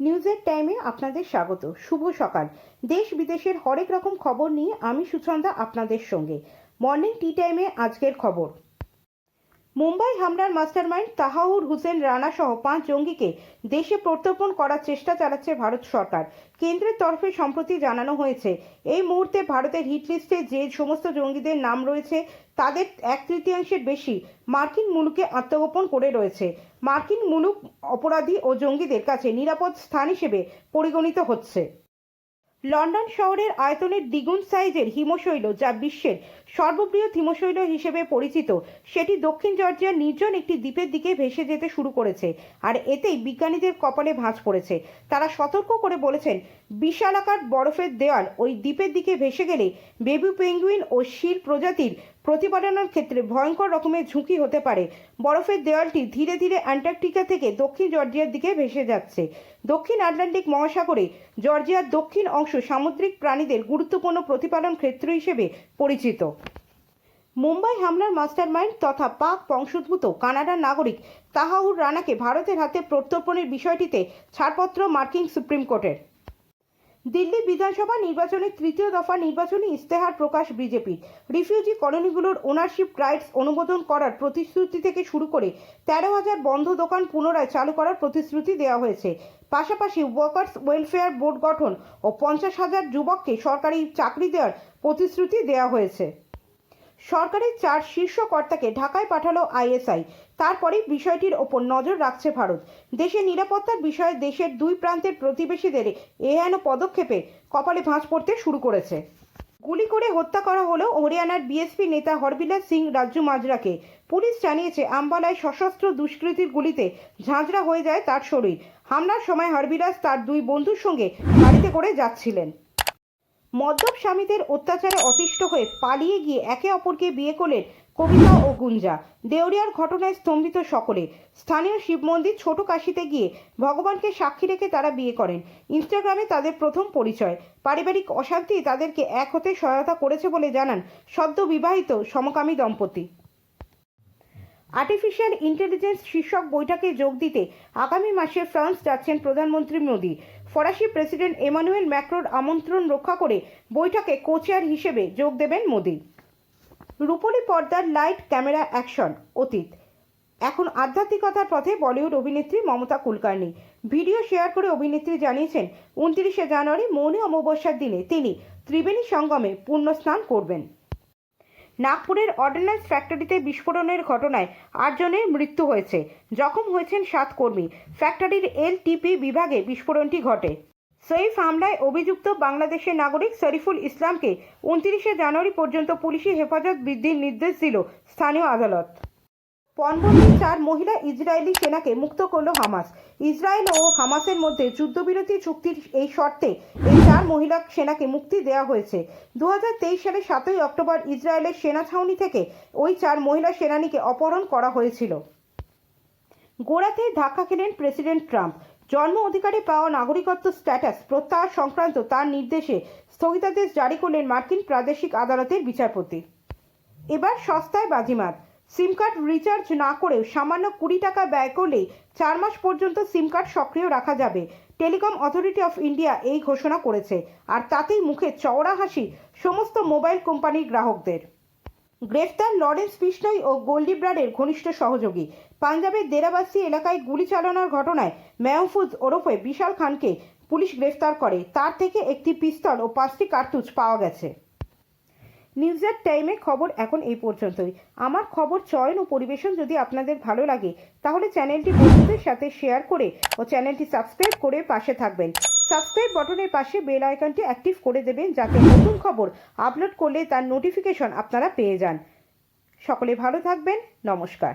নিউজের টাইমে আপনাদের স্বাগত। শুভ সকাল। দেশ বিদেশের হরেক রকম খবর নিয়ে আমি সুচন্দা আপনাদের সঙ্গে। মর্নিং টি টাইমে আজকের খবর। মুম্বাই হামলার মাস্টারমাইন্ড তাহাউর হুসেন রানা সহ পাঁচ জঙ্গিকে দেশে প্রত্যর্পণ করার চেষ্টা চালাচ্ছে ভারত সরকার। কেন্দ্রের তরফে সম্প্রতি জানানো হয়েছে, এই মুহূর্তে ভারতের হিটলিস্টে যে সমস্ত জঙ্গিদের নাম রয়েছে, তাদের এক তৃতীয়াংশের বেশি মার্কিন মুলুকে আত্মগোপন করে রয়েছে। মার্কিন মুলুক, অপরাধী ও জঙ্গিদের কাছে নিরাপদ স্থান হিসেবে পরিগণিত হচ্ছে। লন্ডন শহরের আয়তনের দ্বিগুণ সাইজের হিমশৈল যা বিশ্বের সর্ববৃহৎ হিমশৈল হিসেবে পরিচিত। সেটি দক্ষিণ জর্জিয়ার নির্জন একটি দ্বীপের দিকে ভেসে যেতে শুরু করেছে আর এতেই বিজ্ঞানীদের কপালে ভাঁজ পড়েছে। তারা সতর্ক করে বলেছেন, বিশালাকার বরফের দেওয়াল ওই দ্বীপের দিকে ভেসে গেলে বেবি পেঙ্গুইন ও শিল প্রজাতির প্রতিপালনের ক্ষেত্রে ভয়ঙ্কর রকমের ঝুঁকি হতে পারে। বরফের দেওয়ালটি ধীরে ধীরে অ্যান্টার্কটিকা থেকে দক্ষিণ জর্জিয়ার দিকে ভেসে যাচ্ছে। দক্ষিণ আটলান্টিক মহাসাগরে জর্জিয়ার দক্ষিণ অংশ সামুদ্রিক প্রাণীদের গুরুত্বপূর্ণ প্রতিপালন ক্ষেত্র হিসেবে পরিচিত। মুম্বাই হামলার মাস্টারমাইন্ড তথা পাক বংশোদ্ভূত কানাডার নাগরিক তাহাউর রানাকে ভারতের হাতে প্রত্যর্পণের বিষয়টিতে ছাড়পত্র মার্কিন সুপ্রিম কোর্টের। দিল্লি বিধানসভা নির্বাচনের তৃতীয় দফা নির্বাচনী ইস্তেহার প্রকাশ বিজেপির রিফিউজি কলোনিগুলোর ওনারশিপ রাইটস অনুমোদন করার প্রতিশ্রুতি থেকে শুরু করে তেরো হাজার বন্ধ দোকান পুনরায় চালু করার প্রতিশ্রুতি দেওয়া হয়েছে। পাশাপাশি ওয়ার্কার্স ওয়েলফেয়ার বোর্ড গঠন ও পঞ্চাশ হাজার যুবককে সরকারি চাকরি দেওয়ার প্রতিশ্রুতি দেওয়া হয়েছে। সরকারের চার শীর্ষ কর্তাকে ঢাকায় পাঠালো আইএসআই। তারপরেই বিষয়টির ওপর নজর রাখছে ভারত। দেশের নিরাপত্তার বিষয়ে দেশের দুই প্রান্তের প্রতিবেশীদের এহেন পদক্ষেপে কপালে ভাঁজ পড়তে শুরু করেছে। গুলি করে হত্যা করা হলো হরিয়ানার বিএসপি নেতা হরবিলাস সিং রাজ্জু মাজরাকে। পুলিশ জানিয়েছে, আম্বালায় সশস্ত্র দুষ্কৃতীর গুলিতে ঝাঁঝরা হয়ে যায় তার শরীর। হামলার সময় হরবিলাস তার দুই বন্ধুর সঙ্গে গাড়িতে করে যাচ্ছিলেন। মদ্যপ স্বামীদের অত্যাচারে অতিষ্ঠ হয়ে পালিয়ে গিয়ে একে অপরকে বিয়ে করলেন কবিতা ও গুঞ্জা। দেউরিয়ার ঘটনায় স্তম্ভিত সকলে। স্থানীয় শিব মন্দির ছোট কাশিতে গিয়ে ভগবানকে সাক্ষী রেখে তারা বিয়ে করেন। ইনস্টাগ্রামে তাদের প্রথম পরিচয়। পারিবারিক অশান্তি তাদেরকে এক হতে সহায়তা করেছে বলে জানান সদ্য বিবাহিত সমকামী দম্পতি। আর্টিফিশিয়াল ইন্টেলিজেন্স শীর্ষক বৈঠকে যোগ দিতে আগামী মাসে ফ্রান্স যাচ্ছেন প্রধানমন্ত্রী মোদী। ফরাসি প্রেসিডেন্ট এমানুয়েল ম্যাক্রোর আমন্ত্রণ রক্ষা করে বৈঠকে কোচেয়ার হিসেবে যোগ দেবেন মোদী। রূপলী পর্দার লাইট ক্যামেরা অ্যাকশন, অতীত। এখন আধ্যাত্মিকতার পথে বলিউড অভিনেত্রী মমতা কুলকার্নি। ভিডিও শেয়ার করে অভিনেত্রী জানিয়েছেন, উনত্রিশে জানুয়ারি মৌনী অমাবস্যার দিনে তিনি ত্রিবেণী সঙ্গমে পুণ্য স্নান করবেন। নাগপুরের অর্ডিন্যান্স ফ্যাক্টরিতে বিস্ফোরণের ঘটনায় আটজনের মৃত্যু হয়েছে। জখম হয়েছেন সাত কর্মী। ফ্যাক্টরির এলটিপি বিভাগে বিস্ফোরণটি ঘটে। সৈফ হামলায় অভিযুক্ত বাংলাদেশের নাগরিক শরীফুল ইসলামকে উনত্রিশে জানুয়ারি পর্যন্ত পুলিশি হেফাজত বৃদ্ধির নির্দেশ দিল স্থানীয় আদালত। পণবন্দি চার মহিলা ইসরায়েলি সেনাকে মুক্ত করল হামাস। ইসরায়েল ও হামাসের মধ্যে যুদ্ধবিরতি চুক্তির এই শর্তে এই চার মহিলা সেনাকে মুক্তি দেওয়া হয়েছে। দু হাজার তেইশ সালের সাতই অক্টোবর ইসরায়েলের সেনা ছাউনি থেকে ওই চার মহিলা সেনানীকে অপহরণ করা হয়েছিল। গোড়াতে ধাক্কা খেলেন প্রেসিডেন্ট ট্রাম্প। জন্ম অধিকারে পাওয়া নাগরিকত্ব স্ট্যাটাস প্রত্যাহার সংক্রান্ত তার নির্দেশে স্থগিতাদেশ জারি করলেন মার্কিন প্রাদেশিক আদালতের বিচারপতি। এবার সস্তায় বাজিমাত। সিম কার্ড রিচার্জ না করেও সামান্য কুড়ি টাকা ব্যয় করলে চার মাস পর্যন্ত সিম কার্ড সক্রিয় রাখা যাবে। টেলিকম অথরিটি অফ ইন্ডিয়া এই ঘোষণা করেছে। আর তাতেই মুখে চওড়া হাসি সমস্ত মোবাইল কোম্পানির গ্রাহকদের। গ্রেফতার লরেন্স বিষ্ণই ও গোল্ডি গোল্ডিব্রাডের ঘনিষ্ঠ সহযোগী। পাঞ্জাবের দেরাবাসী এলাকায় গুলি চালানোর ঘটনায় মেহফুজ ওরফে বিশাল খানকে পুলিশ গ্রেফতার করে। তার থেকে একটি পিস্তল ও পাঁচটি কার্তুজ পাওয়া গেছে। নিউজের টাইমে খবর এখন এই পর্যন্তই। আমার খবর চয়ন ও পরিবেশন যদি আপনাদের ভালো লাগে, তাহলে চ্যানেলটি বন্ধুদের সাথে শেয়ার করে ও চ্যানেলটি সাবস্ক্রাইব করে পাশে থাকবেন। সাবস্ক্রাইব বটনের পাশে বেল আইকনটি অ্যাক্টিভ করে দেবেন যাতে নতুন খবর আপলোড করলে তার নোটিফিকেশন আপনারা পেয়ে যান। সকলে ভালো থাকবেন, নমস্কার।